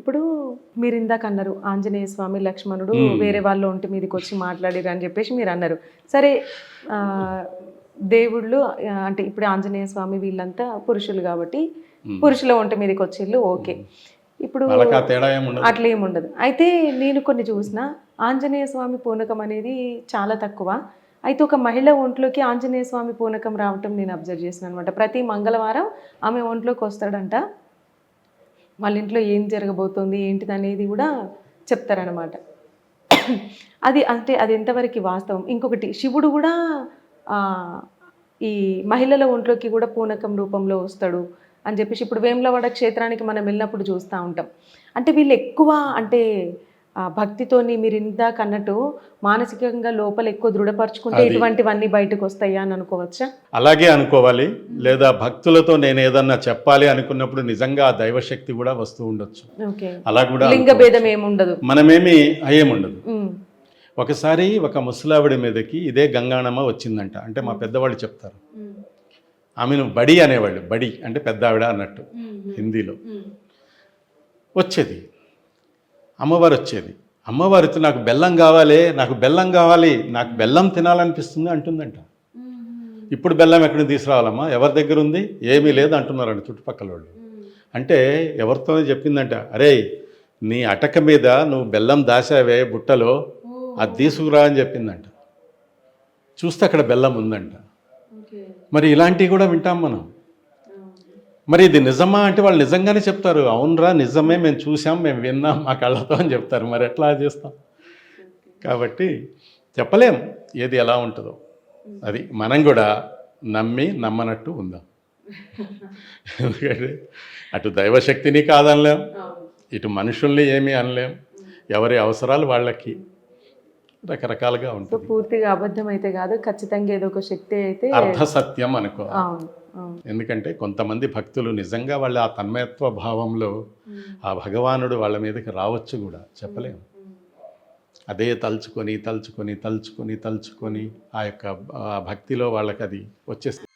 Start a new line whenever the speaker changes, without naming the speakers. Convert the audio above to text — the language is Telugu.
ఇప్పుడు మీరు ఇందాక అన్నారు ఆంజనేయ స్వామి లక్ష్మణుడు వేరే వాళ్ళు ఒంటి మీదకి వచ్చి మాట్లాడారు అని చెప్పేసి మీరు అన్నారు. సరే దేవుళ్ళు అంటే ఇప్పుడు ఆంజనేయ స్వామి వీళ్ళంతా పురుషులు కాబట్టి పురుషుల ఒంటి మీదకి వచ్చిళ్ళు ఓకే. ఇప్పుడు అట్లా ఏమి ఉండదు అయితే నేను కొన్ని చూసిన ఆంజనేయ స్వామి పూనకం అనేది చాలా తక్కువ. అయితే ఒక మహిళ ఒంట్లోకి ఆంజనేయ స్వామి పూనకం రావటం నేను అబ్జర్వ్ చేసిన అనమాట ప్రతి మంగళవారం ఆమె ఒంట్లోకి వస్తాడంట. వాళ్ళ ఇంట్లో ఏం జరగబోతోంది ఏంటిది అనేది కూడా చెప్తారనమాట అది అంటే అది ఎంతవరకు వాస్తవం? ఇంకొకటి శివుడు కూడా ఈ మహిళల ఒంట్లోకి కూడా పూనకం రూపంలో వస్తాడు అని చెప్పేసి ఇప్పుడు వేములవాడ క్షేత్రానికి మనం వెళ్ళినప్పుడు చూస్తూ ఉంటాం. అంటే వీళ్ళు ఎక్కువ అంటే భక్తితోని మీరు ఇందాక అన్నట్టు మానసికంగా లోపల ఎక్కువ దృఢపరచుకుంటే ఇటువంటివన్నీ బయటకు వస్తాయా అని అనుకోవచ్చా?
అలాగే అనుకోవాలి. లేదా భక్తులతో నేను ఏదన్నా చెప్పాలి అనుకున్నప్పుడు నిజంగా ఆ దైవశక్తి కూడా వస్తూ ఉండొచ్చు. అలా కూడా
లింగ భేదం ఏముండదు
మనమేమి అయ్యేముండదు. ఒకసారి ఒక ముసలావిడ మీదకి ఇదే గంగాణమ్మ వచ్చిందంట. అంటే మా పెద్దవాళ్ళు చెప్తారు. ఆమెను బడి అనేవాళ్ళు. బడి అంటే పెద్ద ఆవిడ అన్నట్టు హిందీలో. వచ్చేది. అమ్మవారు వచ్చేది అమ్మవారితో నాకు బెల్లం కావాలి నాకు బెల్లం కావాలి నాకు బెల్లం తినాలనిపిస్తుంది అంటుందంట. ఇప్పుడు బెల్లం ఎక్కడ తీసుకురావాలమ్మా? ఎవరి దగ్గర ఉంది ఏమీ లేదు అంటున్నారంట చుట్టుపక్కల వాళ్ళు అంటే ఎవరితో చెప్పిందంట అరే నీ అటక మీద నువ్వు బెల్లం దాసావే బుట్టలో అది తీసుకురా అని చెప్పిందంట. చూస్తే అక్కడ బెల్లం ఉందంట. మరి ఇలాంటివి కూడా వింటాం మనం. మరి ఇది నిజమా అంటే వాళ్ళు నిజంగానే చెప్తారు. అవునరా నిజమే మేము చూసాం మేము విన్నాం మా కళ్ళతో అని చెప్తారు. మరి ఎట్లా చేస్తాం? కాబట్టి చెప్పలేం ఏది ఎలా ఉంటుందో. అది మనం కూడా నమ్మి నమ్మనట్టు ఉందాం. ఎందుకంటే అటు దైవశక్తిని కాదనలేం ఇటు మనుషుల్ని ఏమీ అనలేం. ఎవరి అవసరాలు వాళ్ళకి రకరకాలుగా ఉంటుంది.
పూర్తిగా అబద్ధం అయితే కాదు ఖచ్చితంగా ఏదో ఒక శక్తి అయితే
అర్ధ సత్యం అనుకో ఎందుకంటే కొంతమంది భక్తులు నిజంగా వాళ్ళ ఆ తన్మయత్వ భావంలో ఆ భగవానుడు వాళ్ళ మీదకి రావచ్చు కూడా చెప్పలేము అదే తలుచుకొని తలుచుకొని తలుచుకొని తలుచుకొని ఆ యొక్క ఆ భక్తిలో వాళ్ళకి అది వచ్చేస్తుంది.